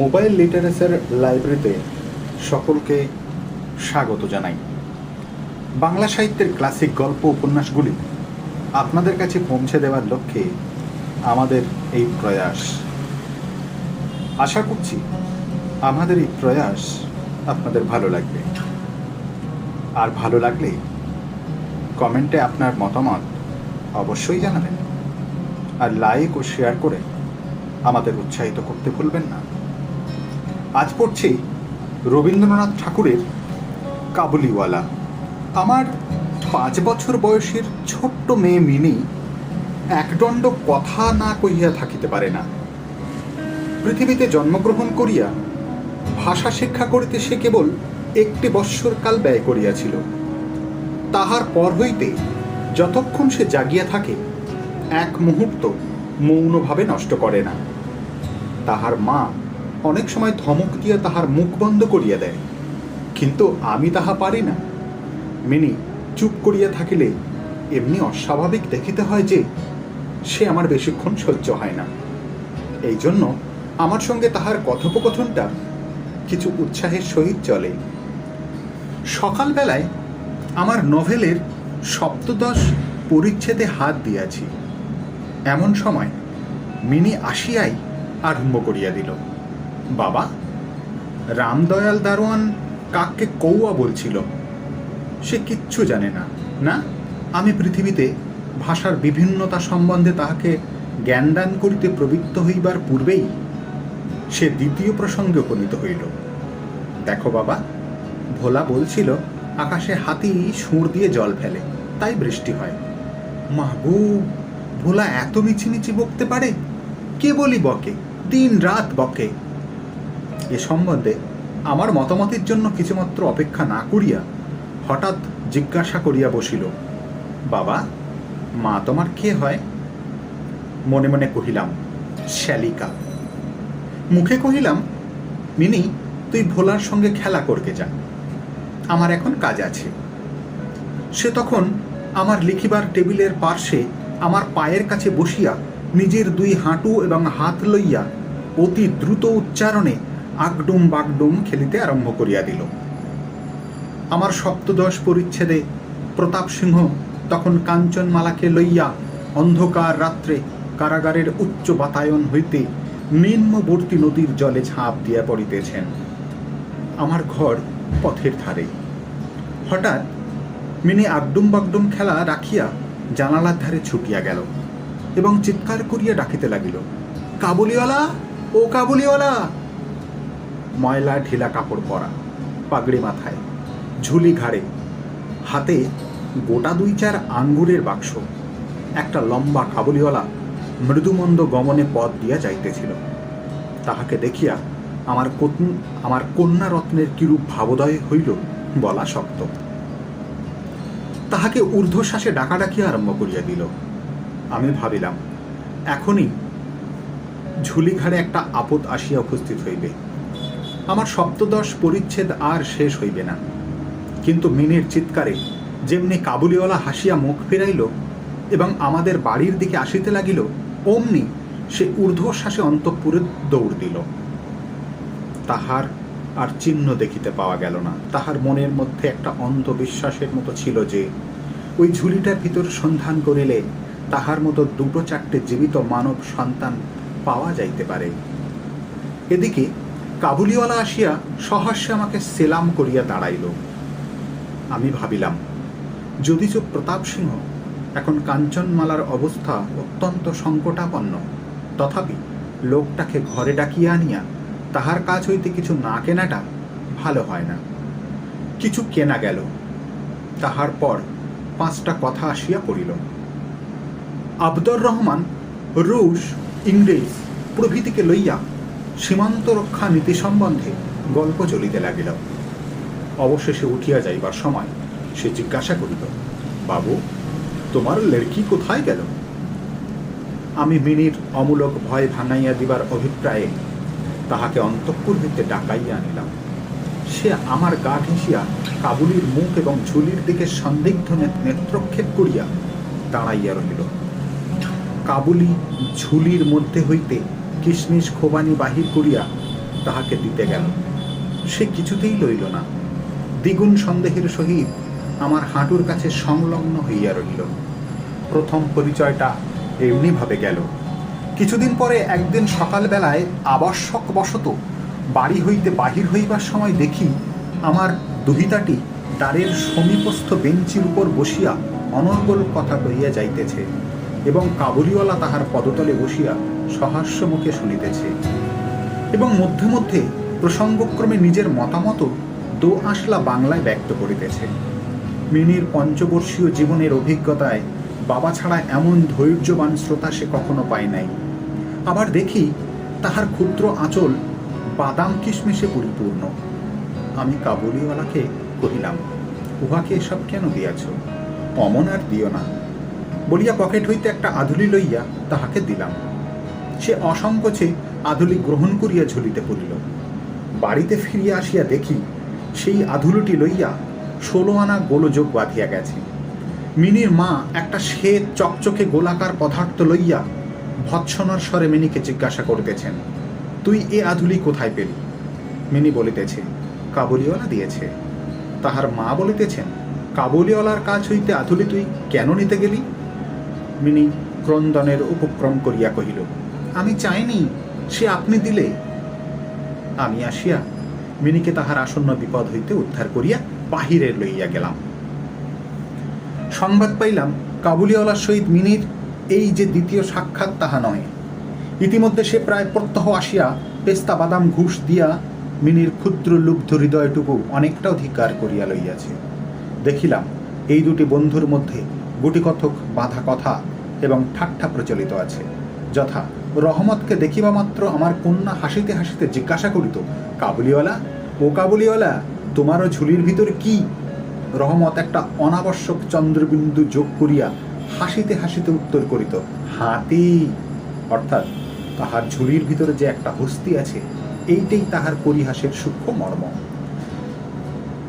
Mobile literature লাইব্রেরিতে সকলকে স্বাগত জানাই। বাংলা সাহিত্যের ক্লাসিক গল্প উপন্যাসগুলি আপনাদের কাছে পৌঁছে দেওয়ার লক্ষ্যে আমাদের এই প্রয়াস। আশা করছি আমাদের এই প্রয়াস আপনাদের ভালো লাগবে। আর ভালো লাগলে কমেন্টে আপনার মতামত অবশ্যই জানাবেন। আর লাইক ও শেয়ার করে আমাদের উৎসাহিত করতে ভুলবেন না। আজ পড়ছি রবীন্দ্রনাথ ঠাকুরের কাবুলিওয়ালা। আমার পাঁচ বছর বয়সের ছোট্ট মেয়ে মিনি একদণ্ড কথা না কহিয়া থাকিতে পারে না। পৃথিবীতে জন্মগ্রহণ করিয়া ভাষা শিক্ষা করিতে সে কেবল একটি বৎসর কাল ব্যয় করিয়াছিল। তাহার পর হইতে যতক্ষণ সে জাগিয়া থাকে, এক মুহূর্ত মৌনভাবে নষ্ট করে না। তাহার মা অনেক সময় ধমক দিয়া তাহার মুখ বন্ধ করিয়া দেয়। কিন্তু আমি তাহা পারি না। মিনি চুপ করিয়া থাকিলে এমনি অস্বাভাবিক দেখিতে হয় যে, সে আমার বেশিক্ষণ সহ্য হয় না। এই জন্য আমার সঙ্গে তাহার কথোপকথনটা কিছু উৎসাহের সহিত চলে। সকালবেলায় আমার নভেলের সপ্তদশ পরিচ্ছেদে হাত দিয়াছি। এমন সময় মিনি আসিয়াই আরম্ভ করিয়া দিল। বাবা? রামদয়াল দারোয়ান কাককে কৌয়া বলছিল। সে কিচ্ছু জানে না না? আমি পৃথিবীতে ভাষার বিভিন্নতা সম্বন্ধে তাহাকে জ্ঞানদান করিতে প্রবৃত্ত হইবার পূর্বেই সে দ্বিতীয় প্রসঙ্গে উপনীত হইল। দেখো বাবা, ভোলা বলছিল, আকাশে হাতি সুর দিয়ে জল ফেলে, তাই বৃষ্টি হয়। মাহবু ভোলা এত মিছিমিছি বকতে পারে? কে বলি বকে? দিন রাত বকে। এ সম্বন্ধে আমার মতামতের জন্য কিছুমাত্র অপেক্ষা না করিয়া হঠাৎ জিজ্ঞাসা করিয়া বসিল, বাবা, মা তোমার কে হয়? মনে মনে কহিলাম, শ্যালিকা। মুখে কহিলাম, মিনি, তুই ভোলার সঙ্গে খেলা করতে যা। আমার এখন কাজ আছে। সে তখন আমার লিখিবার টেবিলের পার্শ্বে আমার পায়ের কাছে বসিয়া নিজের দুই হাঁটু এবং হাত লইয়া অতি দ্রুত উচ্চারণে আগডুম বাগডুম খেলিতে আরম্ভ করিয়া দিল। আমার সপ্তদশ পরিচ্ছেদে প্রতাপ সিংহ তখন কাঞ্চনমালাকে লইয়া অন্ধকার রাত্রে কারাগারের উচ্চ বাতায়ন হইতে নিম্নবর্তী নদীর জলে ঝাঁপ দিয়া পড়িতেছেন। আমার ঘর পথের ধারে। হঠাৎ মিনি আগডুম বাগডুম খেলা রাখিয়া জানালার ধারে ছুটিয়া গেল এবং চিৎকার করিয়া ডাকিতে লাগিল, কাবুলিওয়ালা, ও কাবুলিওয়ালা! ময়লা ঢিলা কাপড় পরা, পাগড়ি মাথায়, ঝুলি ঘাড়ে, হাতে গোটা দুই চার আঙ্গুরের বাক্স, একটা লম্বা কাবুলিওয়ালা মৃদুমন্দ গমনে পথ দিয়া যাইতেছিল। তাহাকে দেখিয়া আমার আমার কন্যা রত্নের কিরূপ ভাবোদয় হইল বলা শক্ত। তাহাকে ঊর্ধ্বশ্বাসে ডাকাডাকি আরম্ভ করিয়া দিল। আমি ভাবিলাম, এখনই ঝুলিঘাড়ে একটা আপদ আসিয়া উপস্থিত হইবে। আমার সপ্তদশ পরিচ্ছেদ আর শেষ হইবে না। কিন্তু মিনির চিৎকারে যেমনি কাবুলিওয়ালা হাসিয়া মুখ ফিরাইল এবং আমাদের বাড়ির দিকে আসিতে লাগিল, অমনি সে ঊর্ধ্বশ্বাসে অন্তঃপুরে দৌড় দিল। তাহার আর চিহ্ন দেখিতে পাওয়া গেল না। তাহার মনের মধ্যে একটা অন্ধবিশ্বাসের মতো ছিল যে, ওই ঝুলিটার ভিতর সন্ধান করিলে তাহার মতো দুটো চারটে জীবিত মানব সন্তান পাওয়া যাইতে পারে। এদিকে কাবুলিওয়ালা আসিয়া সহাস্যে আমাকে সেলাম করিয়া দাঁড়াইল। আমি ভাবিলাম, যদিচ প্রতাপ সিংহ, এখন কাঞ্চনমালার অবস্থা অত্যন্ত সংকটাপন্ন। তথাপি লোকটাকে ঘরে ডাকিয়া আনিয়া তাহার কাজ হইতে কিছু না কেনাটা ভালো হয় না। কিছু কেনা গেল। তাহার পর পাঁচটা কথা আসিয়া পড়িল। আবদর রহমান রুশ, ইংরেজ প্রভৃতিকে লইয়া সীমান্ত রক্ষা নীতি সম্বন্ধে গল্প চলিতে লাগিল। অবশেষে উঠিয়া যাইবার সময় সে জিজ্ঞাসা করিল, বাবু, তোমার লড়কি কোথায় গেল? আমি মিনির অমূলক ভয় ভাঙাইয়া দিবার অভিপ্রায়ে তাহাকে অন্তঃপুর হইতে ডাকাইয়া আনিলাম। সে আমার গা ঘেঁষিয়া কাবুলির মুখ এবং ঝুলির দিকে সন্দিগ্ধ নেত্রক্ষেপ করিয়া দাঁড়াইয়া রহিল। কাবুলি ঝুলির মধ্যে হইতে কিশমিশ খোবানি বাহির করিয়া তাহাকে দিতে গেল। সে কিছুতেই লইল না। দ্বিগুণ সন্দেহের সহিত আমার হাঁটুর কাছে সংলগ্ন হইয়া রহিল। প্রথম পরিচয়টা এমনিভাবে গেল। কিছুদিন পরে একদিন সকালবেলায় আবশ্যক বশত বাড়ি হইতে বাহির হইবার সময় দেখি আমার দুহিতাটি দ্বারের সমীপস্থ বেঞ্চির উপর বসিয়া অনর্গল কথা কহিয়া যাইতেছে এবং কাবুলিওয়ালা তাহার পদতলে বসিয়া সহাস্য মুখে শুনিতেছে। এবং মধ্যে মধ্যে প্রসঙ্গক্রমে নিজের মতামত দো আসলা বাংলায় ব্যক্ত করিতেছে। মিনির পঞ্চবর্ষীয় জীবনের অভিজ্ঞতায় বাবা ছাড়া এমন ধৈর্যবান শ্রোতা সে কখনো পায় নাই। আবার দেখি তাহার ক্ষুদ্র আঁচল বাদাম কিশমিশে পরিপূর্ণ। আমি কাবুলিওয়ালাকে কহিলাম, উহাকে এসব কেন দিয়াছ? অমন আর দিও না। বলিয়া পকেট হইতে একটা আধুলি লইয়া তাহাকে দিলাম। সে অসংকোচে আধুলি গ্রহণ করিয়া ঝুলিতে পড়িল। বাড়িতে ফিরিয়া আসিয়া দেখি, সেই আধুলিটি লইয়া ষোলো আনা গোলযোগ বাঁধিয়া গেছে। মিনির মা একটা শ্বেত চকচকে গোলাকার পদার্থ লইয়া ভৎসনার স্বরে মিনিকে জিজ্ঞাসা করিতেছেন, তুই এ আধুলি কোথায় পেলি? মিনি বলিতেছে, কাবুলিওয়ালা দিয়েছে। তাহার মা বলিতেছেন, কাবুলিওয়ালার কাজ হইতে আধুলি তুই কেন নিতে গেলি? মিনি ক্রন্দনের উপক্রম করিয়া কহিল আমি চাইনি সে আপনি দিলে। আমি আসিয়া মিনিকে তাহার আসন্ন বিপদ হইতে উদ্ধার করিয়া বাহিরে লইয়া গেলাম। সংবাদ পাইলাম কাবুলিওয়ালার সহিত মিনির এই যে দ্বিতীয় সাক্ষাৎ তাহা নয়। ইতিমধ্যে সে প্রায় প্রত্যহ আসিয়া পেস্তা বাদাম ঘুষ দিয়া মিনির ক্ষুদ্র লুব্ধ হৃদয়টুকু অনেকটা অধিকার করিয়া লইয়াছে। দেখিলাম এই দুটি বন্ধুর মধ্যে গুটিকথক বাঁধা কথা এবং ঠাট্টা প্রচলিত আছে। যথা। রহমতকে দেখিবা মাত্র আমার কন্যা হাসিতে হাসিতে জিজ্ঞাসা করিত, কাবুলিওয়ালা, ও কাবুলিওয়ালা, তোমারও ঝুলির ভিতর কি? রহমত একটা অনাবশ্যক চন্দ্রবিন্দু যোগ করিয়া হাসিতে হাসিতে উত্তর করিত, হাতি। অর্থাৎ তাহার ঝুলির ভিতরে যে একটা হস্তি আছে, এইটাই তাহার পরিহাসের সূক্ষ্ম মর্ম।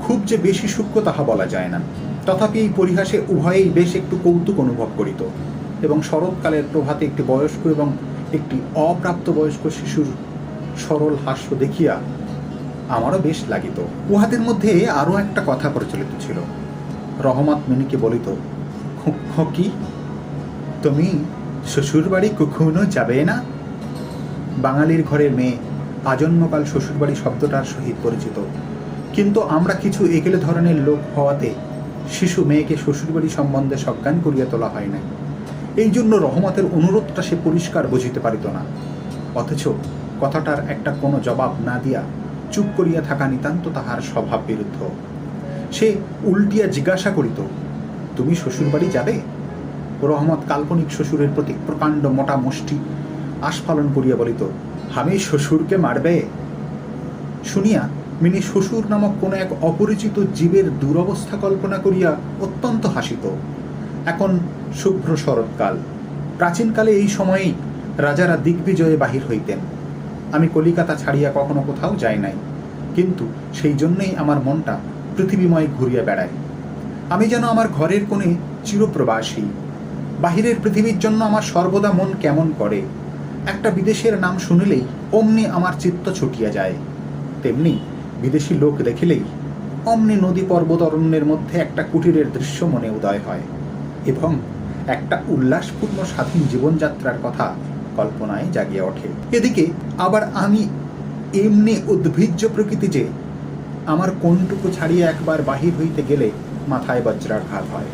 খুব যে বেশি সূক্ষ্ম তাহা বলা যায় না। তথাপি এই পরিহাসে উভয়েই বেশ একটু কৌতুক অনুভব করিত। এবং শরৎকালের প্রভাতে একটি বয়স্ক এবং একটি অপ্রাপ্তবয়স্ক শিশুর সরল হাস্য দেখিয়া আমারও বেশ লাগিত। উহাদের মধ্যে আরও একটা কথা প্রচলিত ছিল। রহমত মিনিকে বলিত কি? তুমি শ্বশুরবাড়ি কখনো যাবে না? বাঙালির ঘরের মেয়ে আজন্মকাল শ্বশুরবাড়ি শব্দটার সহিত পরিচিত। কিন্তু আমরা কিছু একেলে ধরনের লোক হওয়াতে শিশু মেয়েকে শ্বশুরবাড়ি সম্বন্ধে সজ্ঞান করিয়া তোলা হয় না এই জন্য রহমতের অনুরোধটা সে পরিষ্কার বুঝিতে পারিত না। অথচ কথাটার একটা কোনো জবাব না দিয়া চুপ করিয়া থাকা নিতান্ত তাহার স্বভাব বিরুদ্ধ। সে উল্টিয়া জিজ্ঞাসা করিত, তুমি শ্বশুরবাড়ি যাবে? রহমত কাল্পনিক শ্বশুরের প্রতি প্রকাণ্ড মোটা মুষ্টি আস্ফালন করিয়া বলিত, আমি শ্বশুরকে মারবে? শুনিয়া মিনি শ্বশুর নামক কোনো এক অপরিচিত জীবের দুরবস্থা কল্পনা করিয়া অত্যন্ত হাসিত। এখন শুভ্র শরৎকাল। প্রাচীনকালে এই সময়েই রাজারা দিগ্বিজয়ে বাহির হইতেন। আমি কলিকাতা ছাড়িয়া কখনো কোথাও যাই নাই। কিন্তু সেই জন্যই আমার মনটা পৃথিবীময় ঘুরিয়া বেড়ায়। আমি যেন আমার ঘরের কোণে চিরপ্রবাসী। বাহিরের পৃথিবীর জন্য আমার সর্বদা মন কেমন করে? একটা বিদেশের নাম শুনিলেই অমনি আমার চিত্ত ছুটিয়া যায়। তেমনি বিদেশি লোক দেখিলেই অমনি নদী পর্বত অরণ্যের মধ্যে একটা কুটিরের দৃশ্য মনে উদয় হয়। এবং একটা উল্লাসপূর্ণ স্বাধীন জীবনযাত্রার কথা কল্পনায় জাগিয়ে ওঠে। এদিকে আবার আমি এমনি উদ্ভিজ্জ প্রকৃতি যে, আমার কোনটুকু ছাড়িয়ে একবার বাহির হইতে গেলে মাথায় বজ্রাঘাত হয়।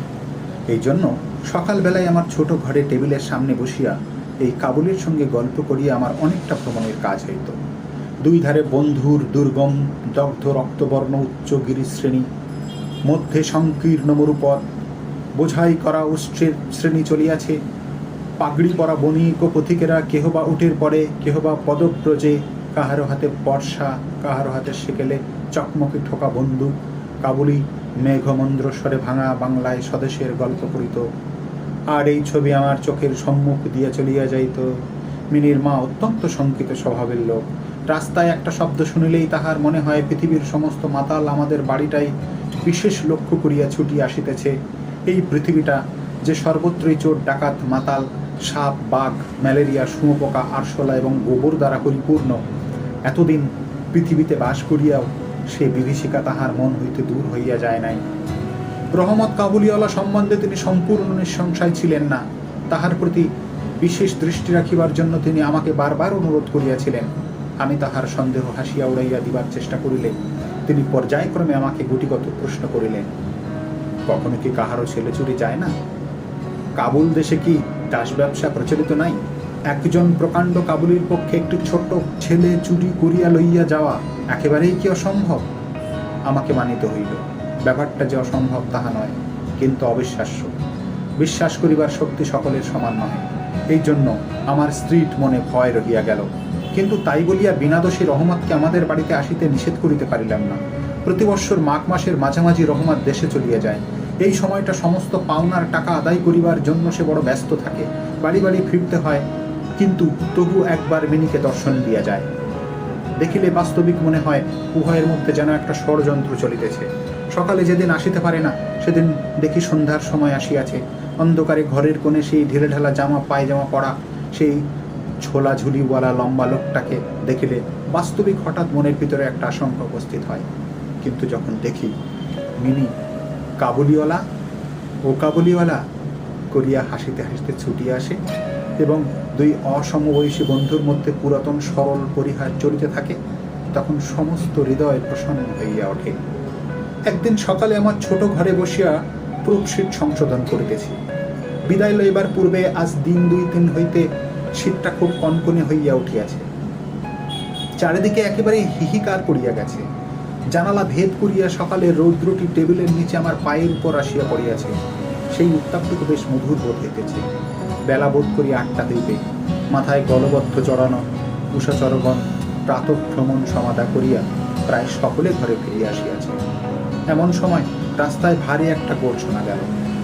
এই জন্য সকালবেলায় আমার ছোট ঘরে টেবিলের সামনে বসিয়া এই কাবুলের সঙ্গে গল্প করিয়া আমার অনেকটা ভ্রমণের কাজ হইত। দুই ধারে বন্ধুর দুর্গম, দগ্ধ রক্তবর্ণ উচ্চ গিরিশ্রেণী মধ্যে সংকীর্ণ মরুপথ বোঝাই করা উষ্ট্রের শ্রেণি চলিয়াছে। পাগড়ি পরা বণিক ও পথিকেরা কেহ বা উঠের পরে, কেহ বা পদব্রজে, কাহারো হাতে বর্ষা কাহারো হাতে সেকেলে চকমকে ঠোকা বন্দুক, কাবুলি মেঘমন্দ্র স্বরে ভাঙা বাংলায় স্বদেশের গল্প করিত আর এই ছবি আমার চোখের সম্মুখ দিয়া চলিয়া যাইত। মিনির মা অত্যন্ত শঙ্কিত স্বভাবের লোক। রাস্তায় একটা শব্দ শুনিলেই তাহার মনে হয় পৃথিবীর সমস্ত মাতাল আমাদের বাড়িটাই বিশেষ লক্ষ্য করিয়া ছুটিয়া আসিতেছে। এই পৃথিবীটা যে সর্বত্রই চোর, ডাকাত, মাতাল, সাপ, বাঘ, ম্যালেরিয়া, শুঁয়োপোকা, আরশোলা এবং গোবর দ্বারা পরিপূর্ণ, এতদিন পৃথিবীতে বাস করিয়াও সে বিভীষিকা তাহার মন হইতে দূর হইয়া যায় নাই। রহমত কাবুলিওয়ালা সম্বন্ধে তিনি সম্পূর্ণ নিঃসংশয় ছিলেন না। তাহার প্রতি বিশেষ দৃষ্টি রাখিবার জন্য তিনি আমাকে বারবার অনুরোধ করিয়াছিলেন। আমি তাহার সন্দেহ হাসিয়া উড়াইয়া দিবার চেষ্টা করিলে, তিনি পর্যায়ক্রমে আমাকে গুটিগত প্রশ্ন করিলেন। কখনো কি কাহারও ছেলে চুরি যায় না? কাবুল দেশে কি দাস ব্যবসা প্রচলিত নাই? একজন প্রকাণ্ড কাবুলির পক্ষে একটি ছোট ছেলে চুরি করিয়া লইয়া যাওয়া একেবারেই কি অসম্ভব? আমাকে মানিতে হইল। ব্যাপারটা যে অসম্ভব তাহা নয়, কিন্তু অবিশ্বাস্য। বিশ্বাস করিবার শক্তি সকলের সমান নয় এই জন্য আমার স্ত্রীর মনে ভয় রহিয়া গেল। কিন্তু তাই বলিয়া বিনা বিনাদোষী রহমতকে আমাদের বাড়িতে আসিতে নিষেধ করিতে পারিলাম না। প্রতি বৎসর মাঘ মাসের মাঝামাঝি রহমত দেশে চলিয়া যায়। এই সময়টা সমস্ত পাওনার টাকা আদায় করিবার জন্য সে বড় ব্যস্ত থাকে। বাড়ি বাড়ি ফিরতে হয়, কিন্তু তবু একবার মিনিকে দর্শন দিয়া যায়। দেখিলে বাস্তবিক মনে হয়, উভয়ের মধ্যে যেন একটা ষড়যন্ত্র চলিতেছে। সকালে যেদিন আসিতে পারে না, সেদিন দেখি সন্ধ্যার সময় আসিয়াছে। অন্ধকারে ঘরের কোণে সেই ঢিলে ঢালা জামা পায়জামা পরা সেই ছোলা ঝুলিওয়ালা লম্বা লোকটাকে দেখিলে বাস্তবিক হঠাৎ মনের ভিতরে একটা আশঙ্কা উপস্থিত হয়। কিন্তু যখন দেখি মিনি কাবুলিওয়ালা ও কাবুলিওয়ালা করিয়া হাসিতে হাসিতে ছুটিয়া আসে এবং দুই অসমবয়সী বন্ধুর মধ্যে পুরাতন সরল পরিহার চলিতে থাকে, তখন সমস্ত হৃদয় প্রসন্ন হইয়া ওঠে। একদিন সকালে আমার ছোট ঘরে বসিয়া প্রুফশিট সংশোধন করিতেছি। বিদায় লইবার পূর্বে আজ দিন দুই দিন হইতে শীতটা খুব কনকনে হইয়া উঠিয়াছে। চারিদিকে একেবারে হিহিকার পড়িয়া গেছে। জানালা ভেদ করিয়া সকালে রৌদ্রটি টেবিলের নিচে আমার পায়ের উপর আসিয়া পড়িয়াছে। সেই উত্তাপটুকু বেশ মধুর বোধ হইতেছে বেলা বোধ করিয়া আটটা হইবে। মাথায় গলবদ্ধ চড়ানো, উষাচরগণ প্রাতঃ ভ্রমণ সমাধা করিয়া প্রায় সকলে ঘরে ফিরিয়া আসিয়াছে। এমন সময় রাস্তায় ভারী একটা গোল শোনা গেল।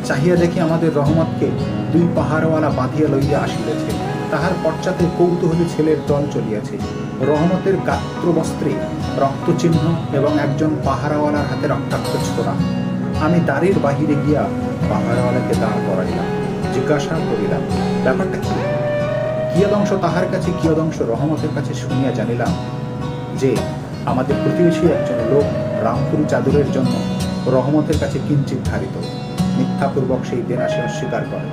চাহিয়া দেখি আমাদের রহমতকে দুই পাহাড়ওয়ালা বাঁধিয়া লইয়া আসিতেছে। তাহার পশ্চাতে কৌতূহলী ছেলের দল চলিয়াছে। রহমতের গাত্র বস্ত্রে রক্তচিহ্ন এবং একজন পাহারাওয়ালার হাতে রক্তাক্ত ছোড়া। আমি দাঁড়ির বাহিরে গিয়া পাহারাওয়ালাকে দাঁড় করাইলাম, জিজ্ঞাসা করিলাম, ব্যাপারটা কি? কিয়দংশ তাহার কাছে, কিয়দংশ রহমতের কাছে শুনিয়া জানিলাম যে, আমাদের প্রতিবেশী একজন লোক রামপুরি চাদরের জন্য রহমতের কাছে কিঞ্চিত ধারিত। মিথ্যাপূর্বক সেই দেনা সে অস্বীকার করে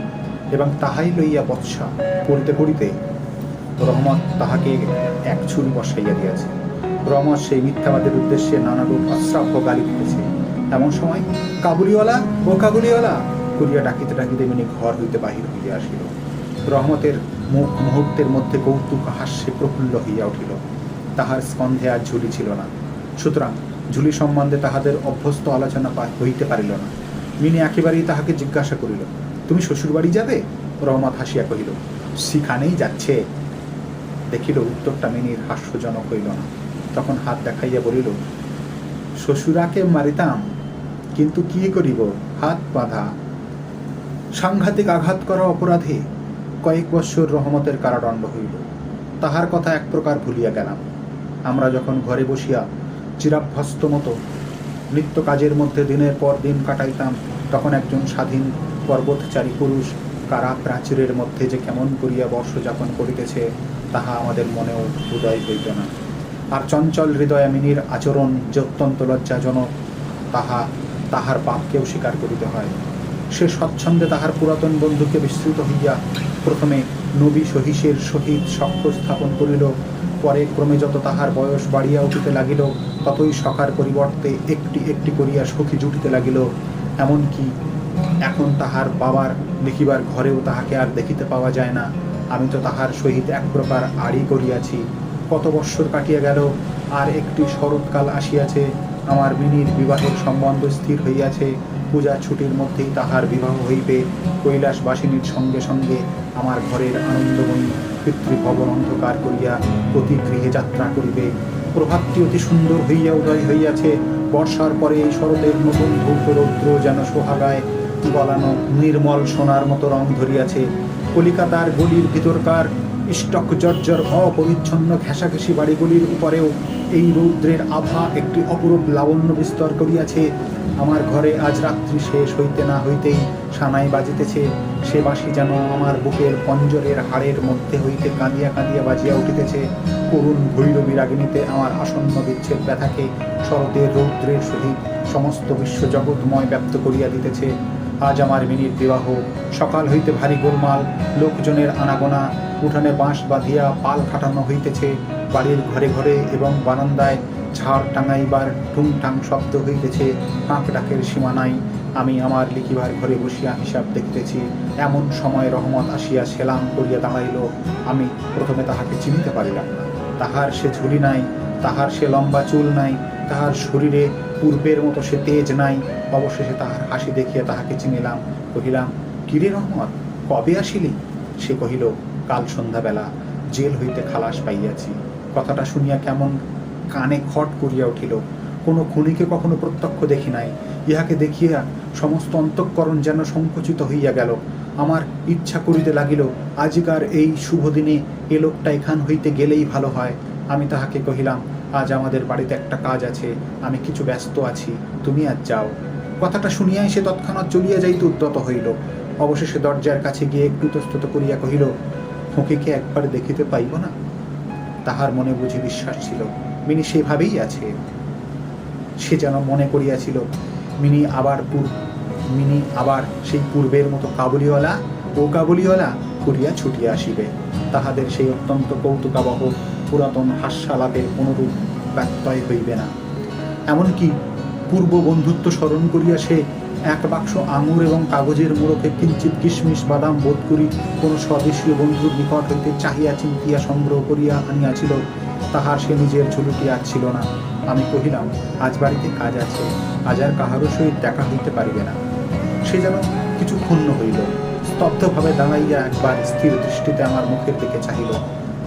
এবং তাহাই লইয়া বৎসা করিতে করিতে রহমত তাহাকে এক ছুরি বসাইয়া দিয়াছে। রহমত সেই মিথ্যাবাদের উদ্দেশ্যে নানারূপ অশ্রাব্য গালি দিতেছে। এমন সময় কাবুলিওয়ালা, ও কাবুলিওয়ালা, করিয়া ডাকিতে ডাকিতে মিনি ঘর হইতে বাহির হইয়া আসিল। রহমতের মুখ মুহূর্তের মধ্যে কৌতুক হাস্যে প্রফুল্ল হইয়া উঠিল। তাহার স্কন্ধে আর ঝুলি ছিল না। সুতরাং ঝুলি সম্বন্ধে তাহাদের অভ্যস্ত আলোচনা হইতে পারিল না। মিনি একেবারেই তাহাকে জিজ্ঞাসা করিল, তুমি শ্বশুরবাড়ি যাবে? রহমত হাসিয়া কহিল, সেখানেই যাচ্ছে। দেখিল উত্তরটা মিনির হাস্যজনক হইল না। তখন হাত দেখাইয়া বলিল, শ্বশুরাকে মারিতাম, কিন্তু কি করিব? হাত বাঁধা। সাংঘাতিক আঘাত করা অপরাধে কয়েক বৎসর রহমতের কারাদণ্ড হইল। তাহার কথা এক প্রকার ভুলিয়া গেলাম। আমরা যখন ঘরে বসিয়া চিরাভ্যস্ত মতো নিত্য কাজের মধ্যে দিনের পর দিন কাটাইতাম, তখন একজন স্বাধীন পর্বতচারী পুরুষ কারা প্রাচীরের মধ্যে যে কেমন করিয়া বর্ষ যাপন করিতেছে, তাহা আমাদের মনেও উদয় হইত না। আর চঞ্চল হৃদয়া মিনির আচরণ যে অত্যন্ত লজ্জাজনক, তাহা তাহার পাপকেও স্বীকার করিতে হয়। সে স্বচ্ছন্দে তাহার পুরাতন বন্ধুকে বিস্তৃত হইয়া প্রথমে নবী সহিসের সহিত সখ্য স্থাপন করিল, পরে ক্রমে যত তাহার বয়স বাড়িয়া উঠিতে লাগিল, ততই সখার পরিবর্তে একটি একটি করিয়া সখী জুটিতে লাগিল। এমনকি এখন তাহার বাবার দেখিবার ঘরেও তাহাকে আর দেখিতে পাওয়া যায় না। আমি তো তাহার সহিত এক প্রকার আড়ি করিয়াছি। কত বৎসর কাটিয়া গেল, আর একটি শরৎকাল আসিয়াছে। আমার মিনির বিবাহের সম্বন্ধ স্থির হইয়াছে। পূজা ছুটির মধ্যেই তাহার বিবাহ হইবে। কৈলাসবাসিনীর সঙ্গে সঙ্গে আমার ঘরের আনন্দময়ী পিতৃভবন অন্ধকার করিয়া প্রতি গৃহে যাত্রা করিবে। প্রভাতটি অতি সুন্দর হইয়া উদয় হইয়াছে। বর্ষার পরে এই শরতের নতুন ধূপ রৌদ্র যেন সোহাগায় গলানো নির্মল সোনার মতো রং ধরিয়াছে। কলিকাতার গলির ভিতরকার স্টক জর্জর, অপরিচ্ছন্ন, ঘেঁষাঘেঁষি বাড়িগুলির উপরেও এই রৌদ্রের আভা একটি অপরূপ লাবণ্য বিস্তর করিয়াছে। আমার ঘরে আজ রাত্রি শেষ হইতে না হইতেই সানাই বাজিতেছে। সে বাঁশি যেন আমার বুকের পঞ্জরের হাড়ের মধ্যে হইতে কাঁদিয়া কাঁদিয়া বাজিয়া উঠিতেছে। করুণ ভৈরবী রাগিনীতে আমার আসন্ন বিচ্ছেদ ব্যথাকে শরতের রৌদ্রের সহিত সমস্ত বিশ্ব জগৎময় ব্যক্ত করিয়া দিতেছে। আজ আমার মিনির বিবাহ। সকাল হইতে ভারী গোলমাল, লোকজনের আনাগোনা, উঠানে বাঁশ বাঁধিয়া পাল খাটানো হইতেছে, বাড়ির ঘরে ঘরে এবং বারান্দায় ঝাড় টাঙাইবার টুংটাং শব্দ হইতেছে কাঁক ডাকের সীমা নাই, আমি আমার লিখিবার ঘরে বসিয়া হিসাব দেখিতেছি, এমন সময় রহমত আসিয়া সেলাম করিয়া দাঁড়াইল, আমি প্রথমে তাহাকে চিনিতে পারিলাম না। তাহার সে ঝুলি নাই, তাহার সে লম্বা চুল নাই তাহার শরীরে পূর্বের মতো সে তেজ নাই। অবশেষে তাহার হাসি দেখিয়া তাহাকে চিনিলাম। কহিলাম, কিরে রহমত, কবে আসিলি? সে কহিল, কাল সন্ধ্যাবেলা, জেল হইতে খালাস পাইয়াছি। কথাটা শুনিয়া কেমন কানে খট করিয়া উঠিল। কোনো খুনিকে কখনো প্রত্যক্ষ দেখি নাই। ইহাকে দেখিয়া সমস্ত অন্তঃকরণ যেন সংকুচিত হইয়া গেল। আমার ইচ্ছা করিতে লাগিল, আজিকার এই শুভ দিনে এ লোকটা এখান হইতে গেলেই ভালো হয়। আমি তাহাকে কহিলাম আজ আমাদের বাড়িতে একটা কাজ আছে, আমি কিছু ব্যস্ত আছি, তুমি আজ যাও। কথাটা শুনিয়াই সে তৎক্ষণাৎ চলিয়া যাইতে উদ্যত হইল। অবশেষে দরজার কাছে গিয়ে একটু তস্তত করিয়া কহিল ফকিকে একবার দেখিতে পাইব না? তাহার মনে বুঝি বিশ্বাস ছিল, মিনি সেভাবেই আছে। সে যেন মনে করিয়াছিল, মিনি আবার পূর্ব, মিনি আবার সেই পূর্বের মতো কাবুলিওয়ালা, ও কাবুলিওয়ালা করিয়া ছুটিয়া আসিবে। তাহাদের সেই অত্যন্ত কৌতুকাবহ পুরাতন হাস্যালাপের অনুরূপ ব্যত্যয় হইবে না। এমনকি পূর্ব বন্ধুত্ব স্মরণ করিয়া সে এক বাক্স আঙুর এবং কাগজের মোড়কে কিঞ্চিত কিশমিশ বাদাম বোধ করি কোনো স্বদেশীয় বন্ধুর নিকট হইতে চাহিয়া চিন্তিয়া সংগ্রহ করিয়া আনিয়াছিল, তাহার সে নিজের ঝুলুটি আর ছিল না। আমি কহিলাম, আজ বাড়িতে কাজ আছে, আজ আর কাহারও সহিত দেখা হইতে পারিবে না। সে যেন কিছু ক্ষুণ্ণ হইল, স্তব্ধভাবে দাঁড়াইয়া একবার স্থির দৃষ্টিতে আমার মুখের দিকে চাহিল।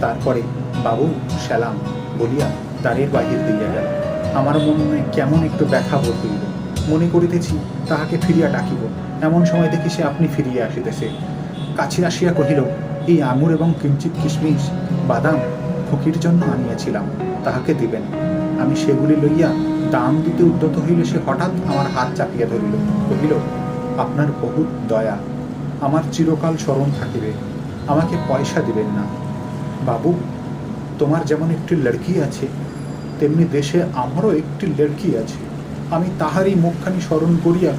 তারপরে বাবু, সেলাম, বলিয়া দ্বারের বাহির হইয়া গেল। আমার মনে কেমন একটু ব্যথা বোধ হইল। মনে করিতেছি তাহাকে ফিরিয়া ডাকিব। এমন সময় দেখি সে আপনি ফিরিয়া আসিতেছে। কাছে আসিয়া কহিল, এই আঙুর এবং কিঞ্চিত কিশমিশ, বাদাম ফকির জন্য আনিয়াছিলাম, তাহাকে দিবেন। আমি সেগুলি লইয়া দাম দিতে উদ্যত হইলে সে হঠাৎ আমার হাত চাপিয়া ধরিল। কহিল, আপনার বহুত দয়া। আমার চিরকাল স্মরণ থাকিবে। আমাকে পয়সা দিবেন না। বাবু তোমার যেমন একটি লড়কি আছে, তেমনি দেশে আমারও একটি লড়কি আছে। আমি তাহারই মুখখানি স্মরণ করিয়া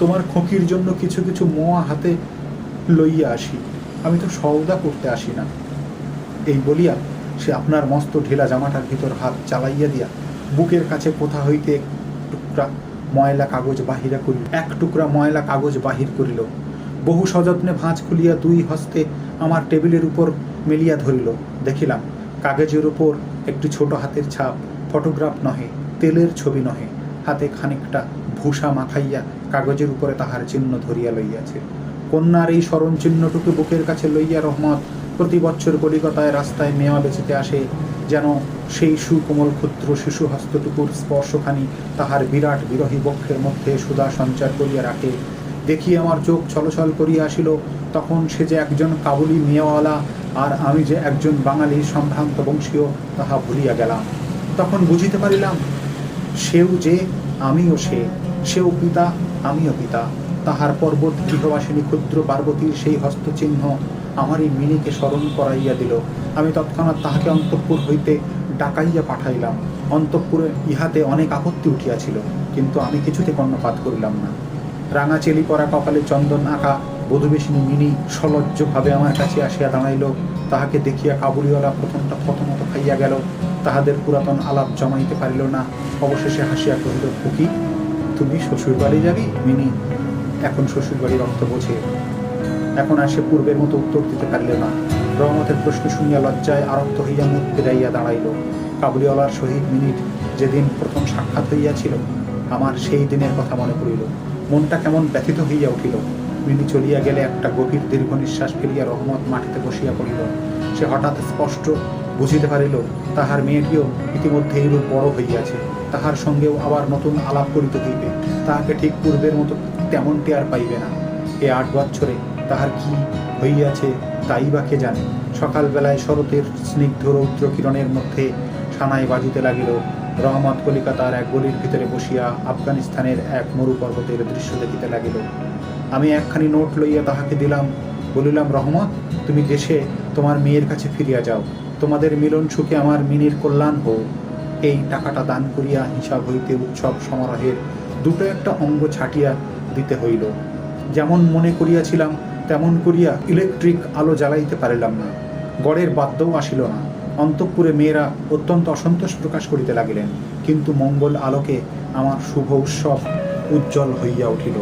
তোমার খোকির জন্য কিছু কিছু মোয়া হাতে লইয়া আসি। আমি তো সওদা করতে আসি না। এই বলিয়া সে আপনার মস্ত ঢিলা জামাটার ভিতর হাত চালাইয়া দিয়া বুকের কাছে কোথা হইতে এক টুকরা ময়লা কাগজ বাহিরা করিল। এক টুকরা ময়লা কাগজ বাহির করিল। বহু সযত্নে ভাঁজ খুলিয়া দুই হস্তে আমার টেবিলের উপর মেলিয়া ধরিল। দেখিলাম কাগজের উপর একটি ছোট হাতের ছাপ, ফটোগ্রাফ নহে, তেলের ছবি নহে। হাতে খানিকটা ভূষা মাখাইয়া কাগজের উপরে তাহার চিহ্ন ধরিয়া লইয়াছে। কন্যার এই স্মরণ চিহ্নটুকু বুকের কাছে লইয়া রহমত প্রতি বছর কলিকাতায় রাস্তায় মেয়া বেচিতে আসে, যেন সেই সুকোমল ক্ষুদ্র শিশু হস্তটুকুর স্পর্শখানি তাহার বিরাট বিরহী বক্ষের মধ্যে সুদা সঞ্চার করিয়া রাখে। দেখি আমার চোখ ছলছল করিয়া আসিল, তখন সে যে একজন কাবুলি মেয়েওয়ালা আর আমি যে একজন বাঙালি সম্ভ্রান্ত বংশীয় তাহা ভুলিয়া গেলাম। তখন বুঝিতে পারিলাম, সেও যে আমিও সে, সেও পিতা, আমিও পিতা। তাহার পর্বত গৃহবাসিনী ক্ষুদ্র পার্বতীর সেই হস্তচিহ্ন আমারই মিনিকে স্মরণ করাইয়া দিল। আমি তৎক্ষণাৎ তাহাকে অন্তঃপুর হইতে ডাকাইয়া পাঠাইলাম। অন্তঃপুরে ইহাতে অনেক আপত্তি উঠিয়াছিল, কিন্তু আমি কিছুতে কর্ণপাত করিলাম না। রাঙা চেলি পরা কপালে চন্দন আঁকা বধুবেশিনী মিনি সলজ্জভাবে আমার কাছে আসিয়া দাঁড়াইল। তাহাকে দেখিয়া কাবুলিওয়ালা প্রথমটা প্রথমত খাইয়া গেল। তাহাদের পুরাতন আলাপ জমাইতে পারিল না। অবশেষে হাসিয়া কহিল, ফুকি, তুমি শ্বশুর বাড়ি যাবি? মিনি, এখন শ্বশুর বাড়ির অর্থ বোঝে। এখন আর সে পূর্বের মতো উত্তর দিতে পারিল না। রহমতের প্রশ্ন শুনিয়া লজ্জায় আরক্ত হইয়া মুখ ফিরাইয়া দাঁড়াইল। কাবুলিওয়ালার সহিত মিনিট যেদিন প্রথম সাক্ষাৎ হইয়াছিল, আমার সেই দিনের কথা মনে পড়িল। মনটা কেমন ব্যথিত হইয়া উঠিল। মিনি চলিয়া গেলে একটা গভীর দীর্ঘ নিঃশ্বাস ফেলিয়া রহমত মাটিতে বসিয়া পড়িল। সে হঠাৎ স্পষ্ট বুঝিতে পারিল, তাহার মেয়েটিও ইতিমধ্যে এইরূপ বড় হইয়াছে। তাহার সঙ্গেও আবার নতুন আলাপ করিতে হইবে। তাহাকে ঠিক পূর্বের মতো তেমনটি আর পাইবে না। এ আট বৎসরে তাহার কি হইয়াছে তাই বা কে জানে। সকালবেলায় শরতের স্নিগ্ধ রৌদ্র কিরণের মধ্যে সানাই বাজিতে লাগিল। রহমত কলিকাতার এক গলির ভিতরে বসিয়া আফগানিস্তানের এক মরু পর্বতের দৃশ্য দেখিতে লাগিল। আমি একখানি নোট লইয়া তাহাকে দিলাম, বলিলাম, রহমত, তুমি দেশে তোমার মেয়ের কাছে ফিরিয়া যাও। তোমাদের মিলন সুখে আমার মিনির কল্যাণ হোক। এই টাকাটা দান করিয়া হিসাব হইতে উৎসব সমারোহের দুটো একটা অঙ্গ ছাটিয়া দিতে হইল। যেমন মনে করিয়াছিলাম, তেমন করিয়া ইলেকট্রিক আলো জ্বালাইতে পারিলাম না। গড়ের বাদ্যও আসিল না। অন্তঃপুরে মেয়েরা অত্যন্ত অসন্তোষ প্রকাশ করিতে লাগিলেন, কিন্তু মঙ্গল আলোকে আমার শুভ উৎসব উজ্জ্বল হইয়া উঠিল।